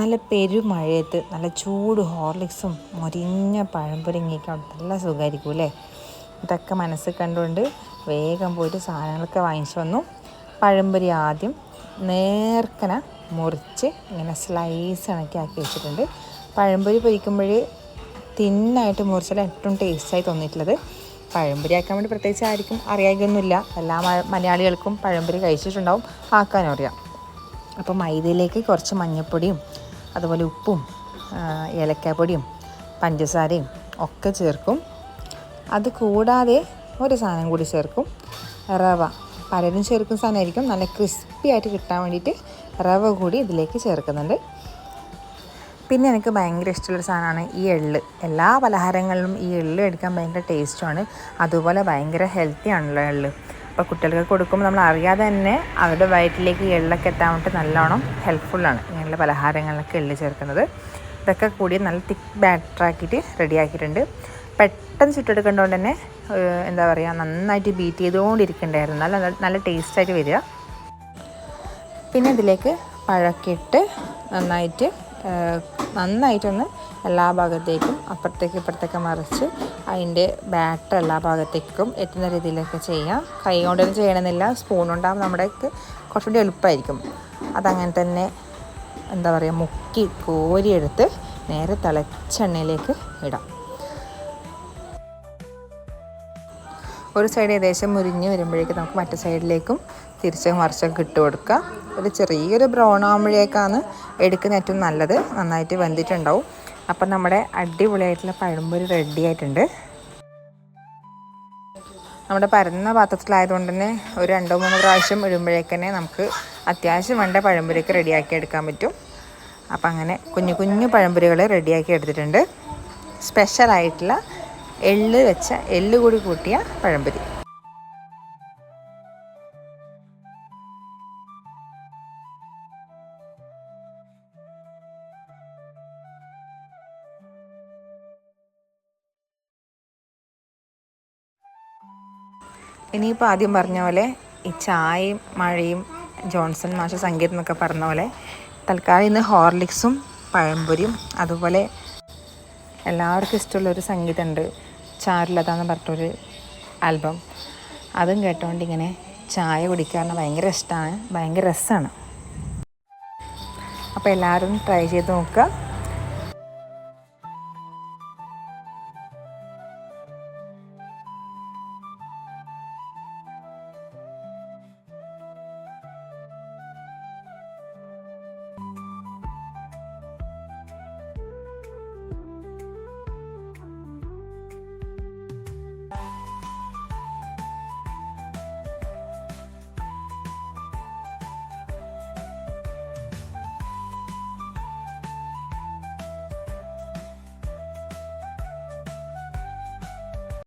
നല്ല പെരുമഴയത്ത് നല്ല ചൂട് ഹോർലിക്സും മൊരിഞ്ഞ പഴംപൊരിങ്ങയൊക്കെ നല്ല സുഖമായിരിക്കും അല്ലേ? ഇതൊക്കെ മനസ്സിൽ കണ്ടുകൊണ്ട് വേഗം പോയിട്ട് സാധനങ്ങളൊക്കെ വാങ്ങിച്ചു വന്നു. പഴംപൊരി ആദ്യം നേർക്കന മുറിച്ച് ഇങ്ങനെ സ്ലൈസ് ഇണക്കി ആക്കി വെച്ചിട്ടുണ്ട്. പഴംപൊരി പൊരിക്കുമ്പോൾ തിന്നായിട്ട് മുറിച്ചാൽ ഏറ്റവും ടേസ്റ്റായി തോന്നിയിട്ടുള്ളത്. പഴംപൊരി ആക്കാൻ വേണ്ടി പ്രത്യേകിച്ച് ആർക്കും അറിയാകൊന്നുമില്ല എല്ലാ മലയാളികൾക്കും പഴംപൊരി കഴിച്ചിട്ടുണ്ടാവും. ആക്കാനും അറിയാം. അപ്പോൾ മൈദയിലേക്ക് കുറച്ച് മഞ്ഞൾപ്പൊടിയും അതുപോലെ ഉപ്പും ഏലക്കാപ്പൊടിയും പഞ്ചസാരയും ഒക്കെ ചേർക്കും. അത് കൂടാതെ ഒരു സാധനം കൂടി ചേർക്കും. റവ. പലരും ചേർക്കുന്ന സാധനമായിരിക്കും. നല്ല ക്രിസ്പി ആയിട്ട് കിട്ടാൻ വേണ്ടിയിട്ട് റവ കൂടി ഇതിലേക്ക് ചേർക്കുന്നുണ്ട്. പിന്നെ എനിക്ക് ഭയങ്കര ഇഷ്ടമുള്ള സാധനമാണ് ഈ എള്ള്. എല്ലാ പലഹാരങ്ങളിലും ഈ എള്ള് എടുക്കാൻ ഭയങ്കര ടേസ്റ്റുമാണ് അതുപോലെ ഭയങ്കര ഹെൽത്തി ആണല്ലോ എള്ള്. അപ്പോൾ കുട്ടികൾക്ക് കൊടുക്കുമ്പോൾ നമ്മൾ അറിയാതെ തന്നെ അവരുടെ വയറ്റിലേക്ക് എള്ളൊക്കെ എത്താൻ വേണ്ടി നല്ലോണം ഹെൽപ്ഫുള്ളാണ് ഇങ്ങനെയുള്ള പലഹാരങ്ങളിലൊക്കെ എള്ള് ചേർക്കുന്നത്. ഇതൊക്കെ കൂടി നല്ല തിക്ക് ബാറ്ററാക്കിയിട്ട് റെഡിയാക്കിയിട്ടുണ്ട് പെട്ടെന്ന് ചുട്ടെടുക്കേണ്ടതുകൊണ്ട് തന്നെ എന്താ പറയുക നന്നായിട്ട് ബീറ്റ് ചെയ്തുകൊണ്ടിരിക്കേണ്ടായിരുന്നു. നല്ല നല്ല ടേസ്റ്റായിട്ട് വരിക. പിന്നെ ഇതിലേക്ക് പഴക്കിട്ട് നന്നായിട്ട് നന്നായിട്ടൊന്ന് എല്ലാ ഭാഗത്തേക്കും അപ്പുറത്തേക്ക് ഇപ്പുറത്തേക്ക് മറിച്ച് അതിന്റെ ബാറ്റർ എല്ലാ ഭാഗത്തേക്കും എത്തുന്ന രീതിയിലൊക്കെ ചെയ്യാം. കൈ കൊണ്ടൊന്നും ചെയ്യണമെന്നില്ല. സ്പൂൺ കൊണ്ടാകുമ്പോൾ നമ്മുടെ കുറച്ചുകൂടി എളുപ്പമായിരിക്കും. അതങ്ങനെ തന്നെ എന്താ പറയുക മുക്കി കോരിയെടുത്ത് നേരെ തിളച്ചെണ്ണയിലേക്ക് ഇടാം. ഒരു സൈഡ് ഏകദേശം മുരിഞ്ഞ് വരുമ്പോഴേക്കും നമുക്ക് മറ്റു സൈഡിലേക്കും തിരിച്ച് മറിച്ചൊക്കെ ഇട്ട് കൊടുക്കുക. ഒരു ചെറിയൊരു ബ്രൗൺ ആകുമ്പോഴേക്കാണ് എടുക്കുന്ന ഏറ്റവും നല്ലത്. നന്നായിട്ട് വെന്തിട്ടുണ്ടാവും. അപ്പം നമ്മുടെ അടിപൊളിയായിട്ടുള്ള പഴംപൊരി റെഡി ആയിട്ടുണ്ട്. നമ്മുടെ പരന്ന പാത്രത്തിലായതുകൊണ്ട് തന്നെ ഒരു രണ്ടോ മൂന്നോ പ്രാവശ്യം ഇടുമ്പോഴേക്ക് തന്നെ നമുക്ക് അത്യാവശ്യം വേണ്ട പഴംപൊരിയൊക്കെ റെഡിയാക്കി എടുക്കാൻ പറ്റും. അപ്പം അങ്ങനെ കുഞ്ഞു കുഞ്ഞു പഴംപൊരികൾ റെഡിയാക്കി എടുത്തിട്ടുണ്ട്. സ്പെഷ്യലായിട്ടുള്ള എള്ള് വെച്ച എള്ള് കൂടി കൂട്ടിയ പഴംപൊരി. ഇനിയിപ്പോൾ ആദ്യം പറഞ്ഞ പോലെ ഈ ചായയും മഴയും ജോൺസൺ മാഷ സംഗീതം എന്നൊക്കെ പറഞ്ഞ പോലെ തൽക്കാലം ഇന്ന് ഹോർലിക്സും പഴംപൊരിയും അതുപോലെ എല്ലാവർക്കും ഇഷ്ടമുള്ളൊരു സംഗീതമുണ്ട് ചാരുലത എന്ന് പറഞ്ഞിട്ടൊരു ആൽബം. അതും കേട്ടോണ്ട് ഇങ്ങനെ ചായ കുടിക്കാൻ ഭയങ്കര ഇഷ്ടമാണ് ഭയങ്കര രസമാണ് അപ്പോൾ എല്ലാവരും ട്രൈ ചെയ്ത് നോക്കുക.